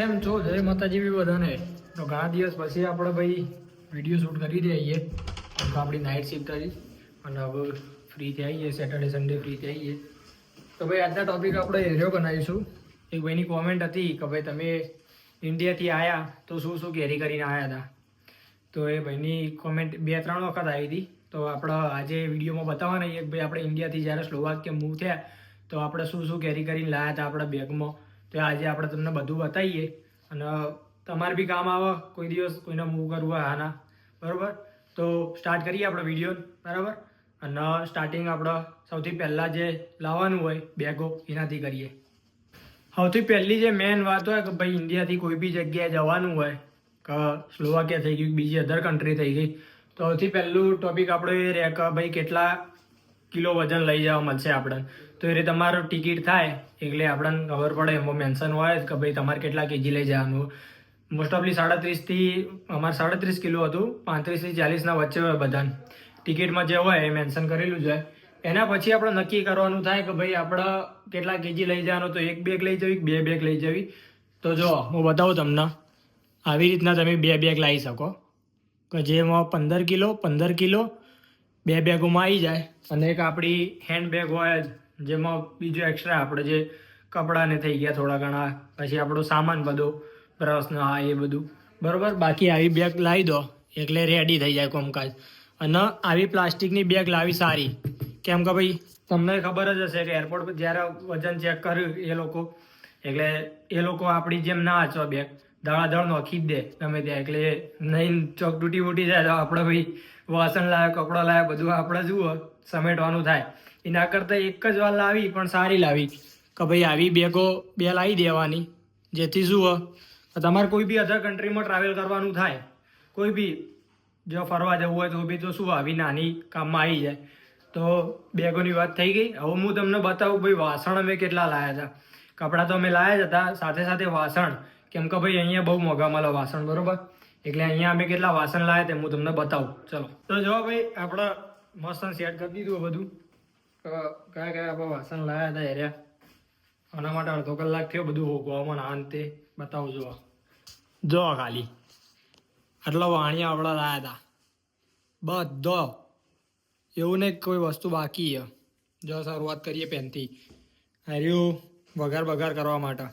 કેમ છો? જય માતાજી બી બધાને. તો ઘણા દિવસ પછી આપણે ભાઈ વીડિયો શૂટ કરી દઈએ તો આપણી નાઇટ શિફ્ટ હતી અને હવે ફ્રી થઈ આવીએ સેટરડે સન્ડે ફ્રી થઈ આવીએ તો ભાઈ આજના ટોપિક આપણે એરિયો બનાવીશું. એક ભાઈની કોમેન્ટ હતી કે ભાઈ તમે ઇન્ડિયાથી આવ્યા તો શું શું કેરી કરીને આવ્યા હતા? તો એ ભાઈની કોમેન્ટ બે, ત્રણ વખત આવી હતી. તો આપણે આજે વિડીયોમાં બતાવવાના કે ભાઈ આપણે ઇન્ડિયાથી જ્યારે સ્લોવાકિયા મૂવ થયા, તો આપણે શું શું કેરી કરીને લાવ્યા હતા આપણા બેગમાં તો આજે આપણે તમને બધું બતાવીએ. અને તમારે બી કામ આવે, કોઈ દિવસ કોઈને મૂવ કરવું હોય આના. બરાબર? તો સ્ટાર્ટ કરીએ આપણે વીડિયો બરાબર? અને સ્ટાર્ટિંગ આપણે સૌથી પહેલાં જે લાવવાનું હોય, બેગો, એનાથી કરીએ. સૌથી પહેલી જે મેઇન વાત હોય કે ભાઈ ઇન્ડિયાથી કોઈ બી જગ્યાએ જવાનું હોય, કે સ્લોવાકિયા થઈ ગયું બીજી અધર કન્ટ્રી થઈ ગઈ, તો સૌથી પહેલું ટોપિક આપણો એ રહે કે ભાઈ કેટલા કિલો વજન લઈ જવા મળશે આપણને તો એ રીતે તમારો ટિકિટ થાય, એટલે આપણને ખબર પડે એમાં મેન્શન હોય કે ભાઈ તમારે કેટલા કેજી લઈ જવાનું. મોસ્ટ ઓફલી સાડત્રીસથી અમારે સાડત્રીસ કિલો હતું પાંત્રીસથી ચાલીસના વચ્ચે હોય બધાને. ટિકિટમાં જે હોય એ મેન્શન કરેલું જ હોય એના પછી આપણે નક્કી કરવાનું થાય કે ભાઈ આપણે કેટલા કેજી લઈ જવાનું, તો એક બેગ લઈ જવી બે બેગ લઈ જવી? તો જો હું બતાવું તમને. આવી રીતના તમે બે બેગ લાવી શકો. કે જેમાં પંદર કિલો પંદર કિલો બે બેગોમાં આવી જાય. અને એક આપણી હેન્ડ બેગ હોય જ, જેમાં બીજું એક્સ્ટ્રા આપણે જે કપડાને થઈ ગયા થોડા ઘણા, પછી આપણો સામાન બધો, બ્રશનો હા એ બધું. બરાબર? બાકી આવી બેગ લાવી દો. એટલે રેડી થઈ જાય કોમકાજ. અને આવી પ્લાસ્ટિકની બેગ લાવી સારી. કેમ કે ભાઈ, તમને ખબર જ હશે કે એરપોર્ટ પર જ્યારે વજન ચેક કર્યું એ લોકો, એટલે એ લોકો આપણી જેમ ના આચો બેગ દળાદળ નોખી જ દે. ગમે ત્યાં એટલે નહીં ચોક તૂટી ફૂટી જાય તો આપણે ભાઈ વાસણ લાવે કપડાં લાવે બધું આપણે જુઓ, સમેટવાનું થાય. એના કરતાં એક જ વાર લાવી, પણ સારી લાવી. કે ભાઈ આવી બેગો બે લાવી દેવાની. જેથી હોય તમારે કોઈ બી અધર કન્ટ્રીમાં ટ્રાવેલ કરવાનું થાય. કોઈ બી જો ફરવા જવું હોય તો બી તો શું આવી નાની કામમાં આવી જાય. તો બેગોની વાત થઈ ગઈ. હવે હું તમને બતાવું ભાઈ વાસણ અમે કેટલા લાવ્યા હતા. કપડાં તો અમે લાવ્યા જ હતા. સાથે સાથે વાસણ. કેમ કે ભાઈ અહીંયા બહુ મોંઘા મળે વાસણ, બરોબર? એટલે અહીંયા અમે કેટલા વાસણ લાવ્યા તે હું તમને બતાવું. ચલો. તો જો ભાઈ, આપણે મસ્ત સેટ કરી દીધું બધું. કયા કયા આપણે વાસણ લાવ્યા હતા એરિયા આના માટે અડધો કલાક થયો, બધું હોગવામાં આ તે. બતાવું જો જો ખાલી. આટલા વાણી આપણા લાવ્યા હતા. બધો. એવું નહીં કોઈ વસ્તુ બાકી છે. જો શરૂઆત કરીએ પેનથી. હર્યું. વઘાર વઘાર કરવા માટે.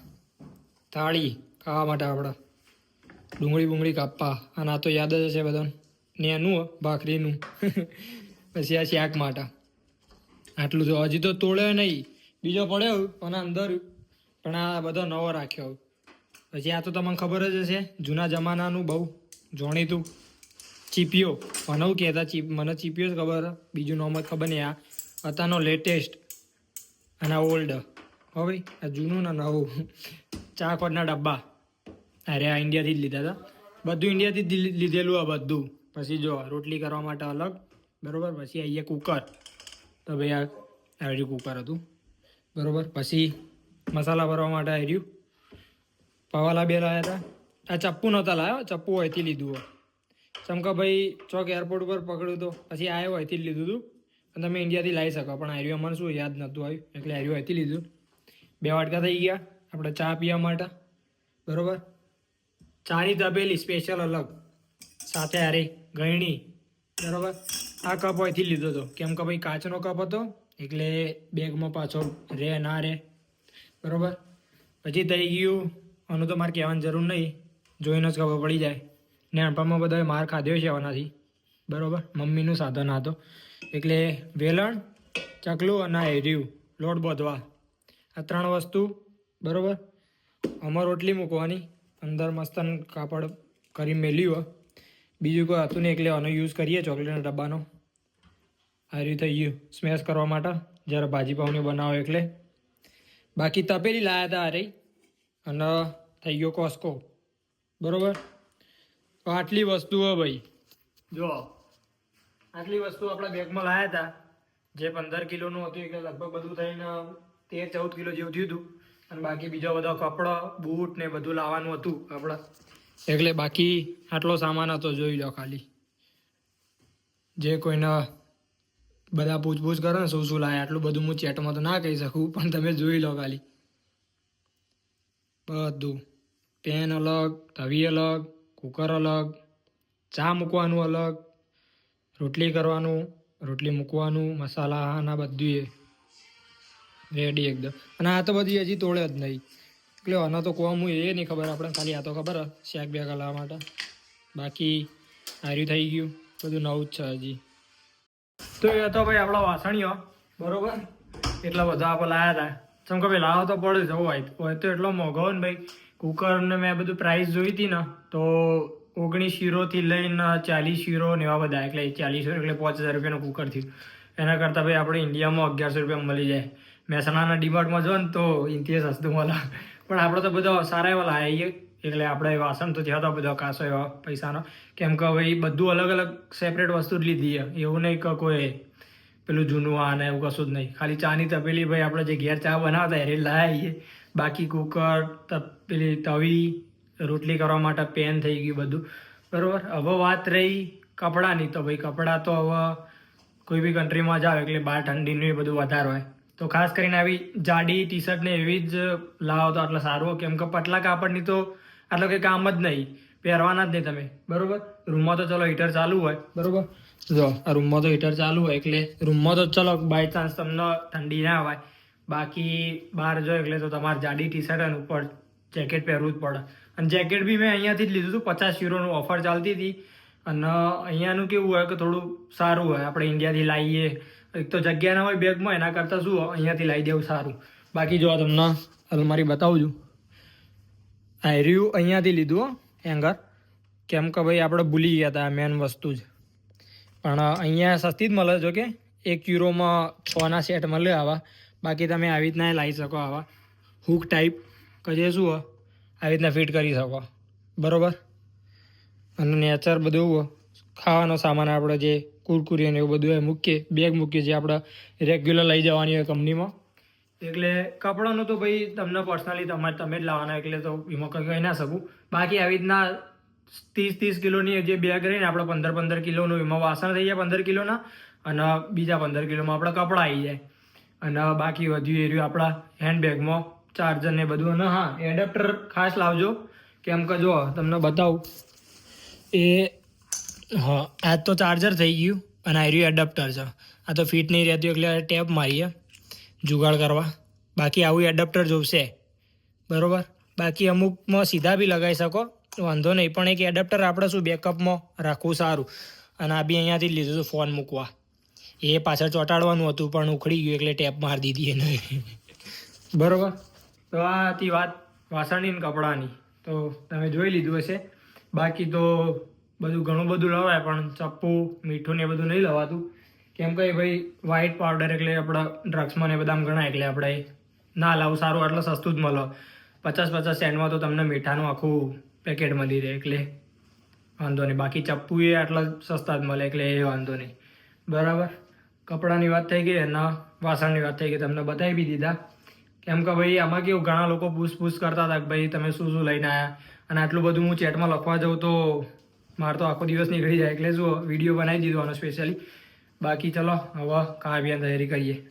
થાળી. ખાવા માટે આપણે ડુંગળી બુંગળી કાપવા. અને આ તો યાદ જ હશે બધાને. ને એનું ભાખરીનું. પછી આ શાક માટે. આટલું તો હજી તો તોડ્યો નહીં. બીજો પડ્યો પણ અંદર. પણ આ બધો નવો રાખ્યો પછી આ તો તમને ખબર જ હશે, જૂના જમાનાનું બહુ જોણીતું ચીપીઓ. મને કહેતા ચીપ, મને ચીપીઓ જ ખબર બીજું નોમ ખબર નહીં આ. અત્યારનો લેટેસ્ટ અને ઓલ્ડ હો ભાઈ, આ જૂનું ને નવું. ચા કોડના ડબ્બા. અરે આ ઇન્ડિયાથી જ લીધા હતા. બધું ઇન્ડિયાથી જ લીધેલું આ બધું. પછી જો, રોટલી કરવા માટે અલગ, બરાબર? પછી અહીંયા કુકર. તો ભાઈ આ આવ્યું કુકર હતું. બરાબર? પછી મસાલા ભરવા માટે આવ્યું પવાલા બે લાવ્યા હતા. આ ચપ્પુ નહોતા લાવ્યો ચપ્પુ હોયથી લીધું હોય. ચમકા ભાઈ ચોક એરપોર્ટ ઉપર પકડ્યું તો પછી આવ્યો હોયથી જ લીધું હતું અને તમે ઇન્ડિયાથી લાવી શકો. પણ આર્યું અમને શું યાદ નહોતું આવ્યું. એટલે આર્યું હોયથી લીધું. બે વાટકા થઈ ગયા. આપણે ચા પીવા માટે. બરોબર? ચાની તપેલી સ્પેશિયલ અલગ. સાથે હારે ગયણી બરાબર? આ કપ અહીંથી લીધો હતો. કેમ કે ભાઈ કાચનો કપ હતો, એટલે બેગમાં પાછો રે ના રે. બરાબર? પછી થઈ ગયું, આનું તો મારે કહેવાની જરૂર નહીં, જોઈને જ ખબર પડી જાય. નાનપણમાં બધાએ માર ખાધ્યો છે આનાથી. બરાબર? મમ્મીનું સાધન હતો એટલે વેલણ, ચકલું અને હેર્યું, લોટ બાંધવા. આ ત્રણ વસ્તુ, બરોબર? આમાં રોટલી મૂકવાની. અંદર મસ્તન કાપડ કરી મેલ્યું હોય બીજું કોઈ હતું નહીં, એટલે આનો યુઝ કરીએ ચોકલેટના ડબ્બાનો. આ રીતે ગયું સ્મેશ કરવા માટે, જ્યારે ભાજી પાઉની બનાવો એટલે. બાકી તપેલી લાયા હતા અરે અને થઈ ગયો કોસ્કો બરોબર? તો આટલી વસ્તુઓ ભાઈ. જો આટલી વસ્તુ આપણા બેગમાં લાયા હતા. જે પંદર કિલોનું હતું, એટલે લગભગ બધું થઈને તેર ચૌદ કિલો જેવું થયું હતું. અને બાકી બીજો બધો કપડો, બૂટ ને બધું લાવવાનું હતું આપણા. એટલે બાકી આટલો સામાન હતો, જોઈ લો ખાલી. જે કોઈના બધા પૂછપૂછ કરે ને શું શું લાયા, આટલું બધું હું ચેટમાં તો ના કહી શકું, પણ તમે જોઈ લો ખાલી. બધું. પેન અલગ તવી અલગ, કુકર અલગ, ચા મૂકવાનું અલગ, રોટલી કરવાનું, રોટલી મૂકવાનું, મસાલા, આના બધું રેડી એકદમ. અને આ તો બધી હજી તોડે જ નહીં. એટલે આનો તો કોમ હું એ નહીં ખબર આપણે ખાલી આ તો ખબર, શાક બે લાવવા માટે. બાકી હાર્યું થઈ ગયું. બધું નવું જ છે હજી. તો એ હતો ભાઈ આપણા વાસણીઓ બરોબર? એટલા બધા આપણે લાયા હતા ચમ કે ભાઈ લાવો તો પડે જ, હોય તો એટલો મોંઘો ને ભાઈ. કુકર ને મેં બધું પ્રાઇસ જોઈ હતી ને, તો ઓગણીસ યુરોથી લઈને ચાલીસ યુરો ને એવા બધા, એટલે ચાલીસ એટલે પાંચ હજાર રૂપિયાનું કુકર થયું. એના કરતાં ભાઈ આપણે ઇન્ડિયામાં અગિયારસો રૂપિયા મળી જાય. મહેસાણાના ડીમાર્ટમાં જો ને તો ઇન્તિએ સસ્તું મળે પણ આપણે તો બધા સારા એવા લાવીએ એટલે આપણે વાસણ તો થયા હતા બધા કાસો એવા પૈસાનો. કેમ કે હવે એ બધું અલગ અલગ સેપરેટ વસ્તુ જ લીધી એવું નહીં કે કોઈ પેલું જૂનું આ ને એવું કશું જ નહીં. ખાલી ચાની તપેલી ભાઈ આપણે જે ઘેર ચા બનાવતા એ લાવીએ બાકી કુકર, તપેલી, તવી, રોટલી કરવા માટે પેન થઈ ગયું બધું. બરાબર? હવે વાત રહી કપડાની. તો ભાઈ કપડાં તો હવે કોઈ બી કન્ટ્રીમાં જાવ એટલે બહાર ઠંડીનું એ બધું વધારે હોય. તો ખાસ કરીને આવી જાડી ટી શર્ટ ને એવી જ લાવો તો આટલા સારું. કેમ કે પતલા કાપડની તો આટલો કંઈ કામ જ નહીં. પહેરવાના જ નહીં તમે. બરોબર? રૂમમાં તો ચલો હીટર ચાલુ હોય. બરોબર? જો, આ રૂમમાં તો હીટર ચાલુ હોય એટલે રૂમમાં તો ચલો બાય ચાન્સ તમને ઠંડી ના હોય. બાકી બહાર જો એટલે તો તમારે જાડી ટી શર્ટ અને ઉપર જેકેટ પહેરવું જ પડે. અને જેકેટ બી મેં અહીંયાથી જ લીધું હતું, પચાસ યુરોનું ઓફર ચાલતી હતી. અને અહીંયાનું કેવું હોય કે થોડું સારું હોય. આપણે ઇન્ડિયાથી લાવીએ. એક તો જગ્યા ના હોય બેગમાં એના કરતાં શું હોય, અહીંયાથી લાવી દેવું સારું. બાકી જો તમને અલમારી બતાવું છું. આ રહ્યું અહીંયાથી લીધું હો હેંગર કેમ કે ભાઈ આપણે ભૂલી ગયા હતા મેન વસ્તુ જ. પણ અહીંયા સસ્તી જ મળે જો કે એક યુરોમાં છના સેટ મળે આવા. બાકી તમે આવી રીતના લાવી શકો આવા. હુક ટાઈપ કે જે શું આવી રીતના ફિટ કરી શકો. બરાબર? અને નેચર બધું. ખાવાનો સામાન આપણે જે કુરકુરી અને એવું બધું એ મૂકીએ બેગ મૂકીએ જે આપણે રેગ્યુલર લઈ જવાની હોય કંપનીમાં. એટલે કપડાનું તો ભાઈ તમને પર્સનલી તમારે તમે જ લાવવાના, એટલે તો એમાં કંઈ કહી ના શકું. બાકી આવી રીતના ત્રીસ ત્રીસ કિલોની જે બેગ રહીને આપણે પંદર પંદર કિલોનું, એમાં વાસણ થઈ જાય પંદર કિલોના, અને બીજા પંદર કિલોમાં આપણે કપડાં આવી જાય. અને બાકી વધ્યું એર્યું આપણા હેન્ડબેગમાં ચાર્જર ને બધું. અને હા એડેપ્ટર ખાસ લાવજો. કેમ કે જો, તમને બતાવું, એ હા આ તો ચાર્જર થઈ ગયું અને આ એડપ્ટર છે. આ તો ફિટ નહીં રહેતું એટલે ટેપ મારીએ, જુગાડ કરવા. બાકી આવું એડપ્ટર જોશે. બરાબર? બાકી અમુકમાં સીધા બી લગાવી શકો, વાંધો નહીં. પણ એક એડપ્ટર આપણે શું બેકઅપમાં રાખવું સારું? અને આ બી અહીંયાથી લીધું હતું ફોન મૂકવા. એ પાછળ ચોંટાડવાનું હતું, પણ ઉખડી ગયું એટલે ટેપ મારી દીધી એને. બરાબર? તો આ હતી વાત વાસણની કપડાની. તો તમે જોઈ લીધું હશે. બાકી તો બધું ઘણું બધું લવાય, પણ ચપ્પુ, મીઠું ને એ બધું નહીં લવાતું. કેમ કે ભાઈ વ્હાઇટ પાવડર એટલે આપણે ડ્રગ્સમાં ને એ બધામાં ગણાય, એટલે આપણે ના લાવું, સારું એટલે સસ્તું જ મળે. પચાસ પચાસ સેન્ટમાં તો તમને મીઠાનું આખું પેકેટ મળી રહે, એટલે વાંધો નહીં. બાકી ચપ્પુ એ આટલા સસ્તા જ મળે, એટલે એ વાંધો નહીં. બરાબર? કપડાની વાત થઈ ગઈ, એના વાસણની વાત થઈ ગઈ, તમને બતાવી બી દીધા. કેમ કે ભાઈ, આમાં કેવું, ઘણા લોકો પૂછપૂછ કરતા હતા કે ભાઈ, તમે શું શું લઈને આવ્યા અને આટલું બધું હું ચેટમાં લખવા જાઉં તો મારે તો આખો દિવસ નીકળી જાય એટલે જુઓ વીડિયો બનાવી દીધો આનો સ્પેશિયલી બાકી ચલો હવે ખાવા તૈયારી કરીએ.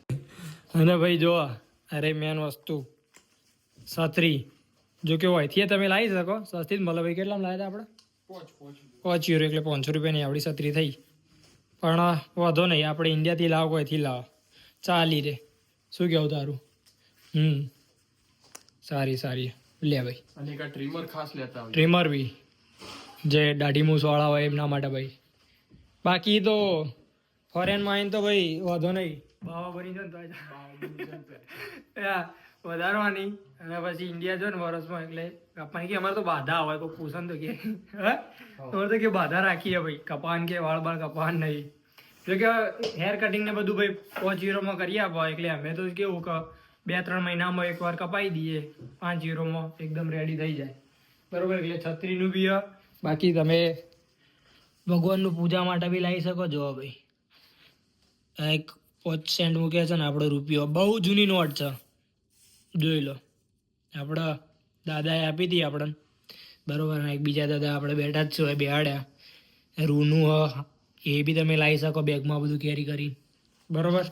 અને ભાઈ જો અરે મેન વસ્તુ છત્રી. જો કે હોયથી તમે લાવી શકો. સસ્તી જ મળે. ભાઈ કેટલા લાવ્યા હતા આપણે? પાંચ યુરો એટલે પાંચસો રૂપિયાની આપણી છત્રી થઈ. પણ વાંધો નહીં આપણે ઇન્ડિયાથી લાવો કોઈથી લાવો. ચાલી રે. શું કહેવું તારું? હમ. સારી સારી. લે ભાઈ. ટ્રીમર ખાસ લેતા ટ્રીમર બી. જે દાઢી મૂછવાળા હોય એમના માટે ભાઈ. બાકી તો ફોરેનમાં આવીને તો ભાઈ વાંધો નહીં. બાવા બની જાય ને તો વધારવાની. અને પછી ઇન્ડિયા જો ને વર્ષમાં એટલે કપાની કે અમારે તો બાધા હોય કોઈ પૂછન તો કે. હે? અમારે તો કે બાધા રાખીએ ભાઈ. કપાન કે વાળ બાળ કપાન નહીં. એટલે કે હેર કટિંગ ને બધું ભાઈ પાંચ યુરોમાં કરી આપો. એટલે અમે તો કેવું કે બે ત્રણ મહિનામાં એકવાર કપાઈ દઈએ. પાંચ યુરોમાં એકદમ રેડી થઈ જાય. બરોબર? એટલે છત્રીનું બી હ. બાકી તમે ભગવાનનું પૂજા માટે બી લાવી શકો જો ભાઈ. આ એક પાંચ સેન્ટ મૂક્યા છે ને આપણો રૂપિયો. બહુ જૂની નોટ છે. જોઈ લો. આપણા દાદાએ આપી હતી આપણને. બરોબર ને બીજા દાદા આપણે બેઠા જ છો બેહાડ્યા. રૂનું હ, એ બી તમે લાવી શકો, બેગમાં બધું કેરી કરી બરોબર?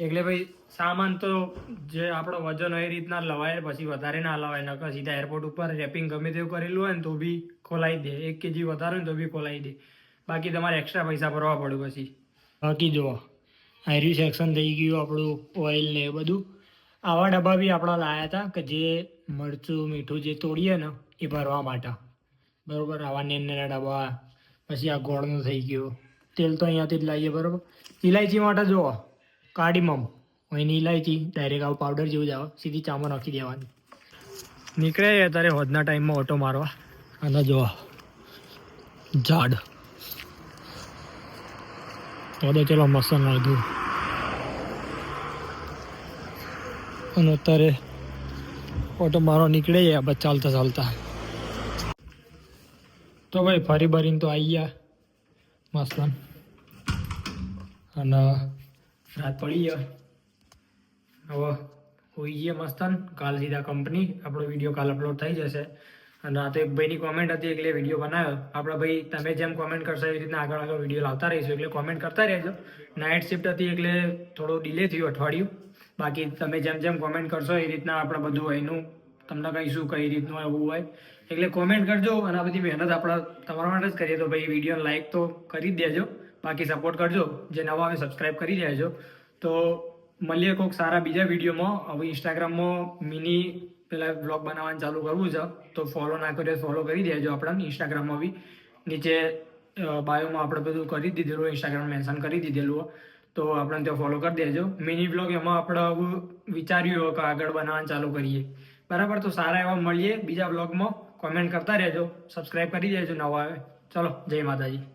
એટલે ભાઈ, સામાન તો જે આપણો વજન એ રીતના લવાય, પછી વધારે ના લવાય, નકર સીધા એરપોર્ટ ઉપર રેપિંગ ગમે તેવું કરેલું હોય ને તો બી ખોલાવી દે. એક કેજી વધારે ને તો બી ખોલાવી દે. બાકી તમારે એક્સ્ટ્રા પૈસા ભરવા પડે પછી. બાકી જુઓ આયરી સેક્શન થઈ ગયું આપણું ઓઇલ ને એ બધું. આવા ડબ્બા બી આપણા લાયા હતા કે જે મરચું, મીઠું જે તોડીએ ને, એ ભરવા માટે. બરોબર, આવા નાના ડબ્બા. પછી આ ગોળનું થઈ ગયું. તેલ તો અહીંયાથી જ લાવીએ, બરોબર. ઇલાયચી માટે જુઓ. કાર્ડીમમ એની ઇલાયચી ડાયરેક્ટ આવું પાવડર જેવું જ આવે. સીધી ચામાં નાખી દેવાની. નીકળે અત્યારે હોદના ટાઈમમાં ઓટો મારવા. અને જોવા ઝાડ. તો ચલો મસ્ત નાખ્યું અને અત્યારે ઓટો મારવા નીકળે બસ ચાલતા ચાલતા. તો ભાઈ ફરી ભરીને તો આવી ગયા. મસ્ત અને રાત પડી ગયા હવે હોઈ ગયા મસ્તન. કાલ સીધા કંપની આપણો વીડિયો કાલ અપલોડ થઈ જશે. અને આ તો એક ભાઈની કોમેન્ટ હતી, એટલે વીડિયો બનાવ્યો. આપણા ભાઈ, તમે જેમ કોમેન્ટ કરશો એ રીતના આગળ આગળ વીડિયો લાવતા રહીશું. એટલે કોમેન્ટ કરતા રહેજો. નાઇટ શિફ્ટ હતી, એટલે થોડો ડિલે થયું અઠવાડિયું. બાકી તમે જેમ જેમ કોમેન્ટ કરશો એ રીતના આપણે બધું એનું, તમને કહીશું કઈ રીતનું એવું હોય. એટલે કોમેન્ટ કરજો અને આ બધી મહેનત આપણે તમારા માટે જ કરીએ. તો ભાઈ વીડિયો લાઈક તો કરી દેજો. બાકી સપોર્ટ કરજો, જે નવા આવે સબસ્ક્રાઈબ કરી દેજો તો મળીએ કોઈક સારા બીજા વિડીયોમાં. હવે ઇન્સ્ટાગ્રામમાં મિની પેલા બ્લોગ બનાવવાનું ચાલુ કરવું છે. તો ફોલો ના કર્યો ફોલો કરી દેજો આપણે ઇન્સ્ટાગ્રામમાં બી. નીચે બાયોમાં આપણે બધું કરી દીધેલું ઇન્સ્ટાગ્રામ મેન્શન કરી દીધેલું. હોય. તો આપણે ત્યાં ફોલો કરી દેજો. મિની બ્લોગ એમાં આપણે હવે વિચાર્યું હોય કે આગળ બનાવવાનું ચાલુ કરીએ. બરાબર? તો સારા એવા મળીએ બીજા બ્લોગમાં કોમેન્ટ કરતા રહેજો. સબસ્ક્રાઈબ કરી દેજો નવા. આવે ચલો, જય માતાજી.